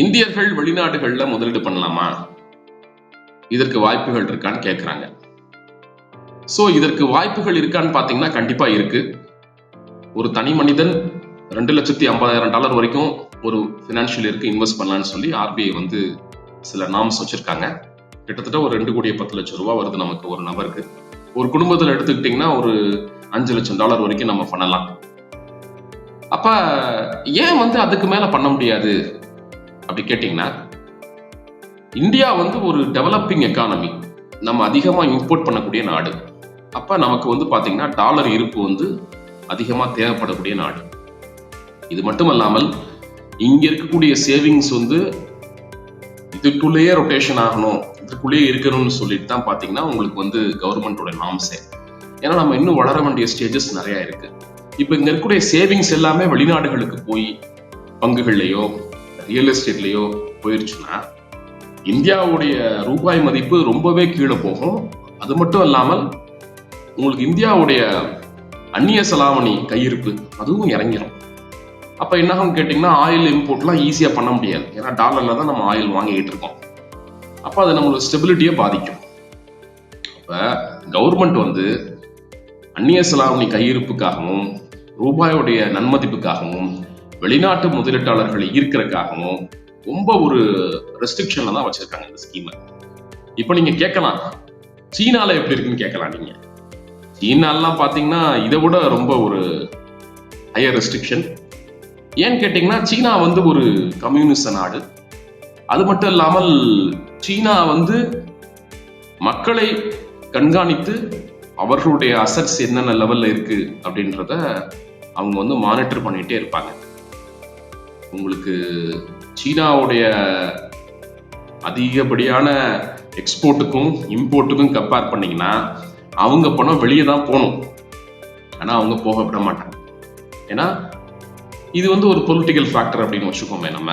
இந்தியர்கள் வெளிநாடுகள்ல முதலீடு பண்ணலாமா? இதற்கு வாய்ப்புகள் இருக்கான்னு கேட்குறாங்க ஸோ இதற்கு வாய்ப்புகள் இருக்கான்னு பார்த்தீங்கன்னா கண்டிப்பாக இருக்கு. ஒரு தனி மனிதன் ரெண்டு லட்சத்தி ஐம்பதாயிரம் டாலர் வரைக்கும் ஒரு ஃபினான்ஷியல் இருக்கு இன்வெஸ்ட் பண்ணலான்னு சொல்லி ஆர்பிஐ வந்து சில நாம்ஸ் வச்சிருக்காங்க. கிட்டத்தட்ட ஒரு ரெண்டு கோடி பத்து லட்சம் ரூபா வருது நமக்கு ஒரு நபருக்கு ஒரு குடும்பத்தில் எடுத்துக்கிட்டிங்கன்னா ஒரு அஞ்சு லட்சம் டாலர் வரைக்கும் நம்ம பண்ணலாம். அப்ப ஏன் வந்து அதுக்கு மேல பண்ண முடியாது? அப்படி கேட்டிங்கன்னா இந்தியா வந்து ஒரு டெவலப்பிங் எக்கானமி நம்ம அதிகமாக இம்போர்ட் பண்ணக்கூடிய நாடு. அப்போ நமக்கு வந்து பார்த்தீங்கன்னா டாலர் இருப்பு வந்து அதிகமாக தேவைப்படக்கூடிய நாடு. இது மட்டும் இல்லாமல் இங்கே இருக்கக்கூடிய சேவிங்ஸ் வந்து இதுக்குள்ளேயே ரொட்டேஷன் ஆகணும் இதுக்குள்ளேயே இருக்கணும்னு சொல்லிட்டு தான் பார்த்தீங்கன்னா உங்களுக்கு வந்து கவர்மெண்டோட நாம்ஸே ஏன்னா நம்ம இன்னும் வளர வேண்டிய ஸ்டேஜஸ் நிறைய இருக்கு. இப்போ இங்கே இருக்கக்கூடிய சேவிங்ஸ் எல்லாமே வெளிநாடுகளுக்கு போய் பங்குகள்லையோ ரியல் எஸ்டேட்லயோ போயிருச்சுன்னா இந்தியாவுடைய ரூபாய் மதிப்பு ரொம்பவே கீழே போகும். அது மட்டும் இல்லாமல் உங்களுக்கு இந்தியாவுடைய அந்நிய செலாவணி கையிருப்பு அதுவும் இறங்கிடும் அப்ப என்ன ஆகும் கேட்டிங்கன்னா ஆயில் இம்போர்ட்லாம் ஈஸியா பண்ண முடியாது. ஏன்னா டாலர்ல தான் நம்ம ஆயில் வாங்கிட்டு இருக்கோம். அப்ப அது நம்மளோட ஸ்டெபிலிட்டியை பாதிக்கும். அப்ப கவர்மெண்ட் வந்து அந்நிய செலாவணி கையிருப்புக்காகவும் ரூபாயோடைய நன்மதிப்புக்காகவும் வெளிநாட்டு முதலீட்டாளர்களை ஈர்க்கிறதுக்காகவும் ரொம்ப ஒரு ரெஸ்ட்ரிக்ஷன்ல தான் வச்சிருக்காங்க இந்த ஸ்கீமை இப்போ நீங்க கேட்கலாம் சீனால எப்படி இருக்குன்னு கேட்கலாம் நீங்க. சீனாலாம் பாத்தீங்கன்னா இதை விட ரொம்ப ஒரு ஹையர் ரெஸ்ட்ரிக்ஷன் ஏன்னு கேட்டிங்கன்னா சீனா வந்து ஒரு கம்யூனிஸ்ட நாடு. அது மட்டும் இல்லாமல் சீனா வந்து மக்களை கண்காணித்து அவர்களுடைய அசட்ஸ் என்னென்ன லெவல்ல இருக்கு அப்படின்றத அவங்க வந்து மானிட்டர் பண்ணிட்டே இருப்பாங்க. உங்களுக்கு சீனாவுடைய அதிகப்படியான எக்ஸ்போர்ட்டுக்கும் இம்போர்ட்டுக்கும் கம்பேர் பண்ணிங்கன்னா அவங்க பணம் வெளியே தான் போகணும். ஆனால் அவங்க போக விட மாட்டாங்க. ஏன்னா இது வந்து ஒரு பொலிட்டிக்கல் ஃபேக்டர் அப்படின்னு வச்சுக்கோமே நம்ம.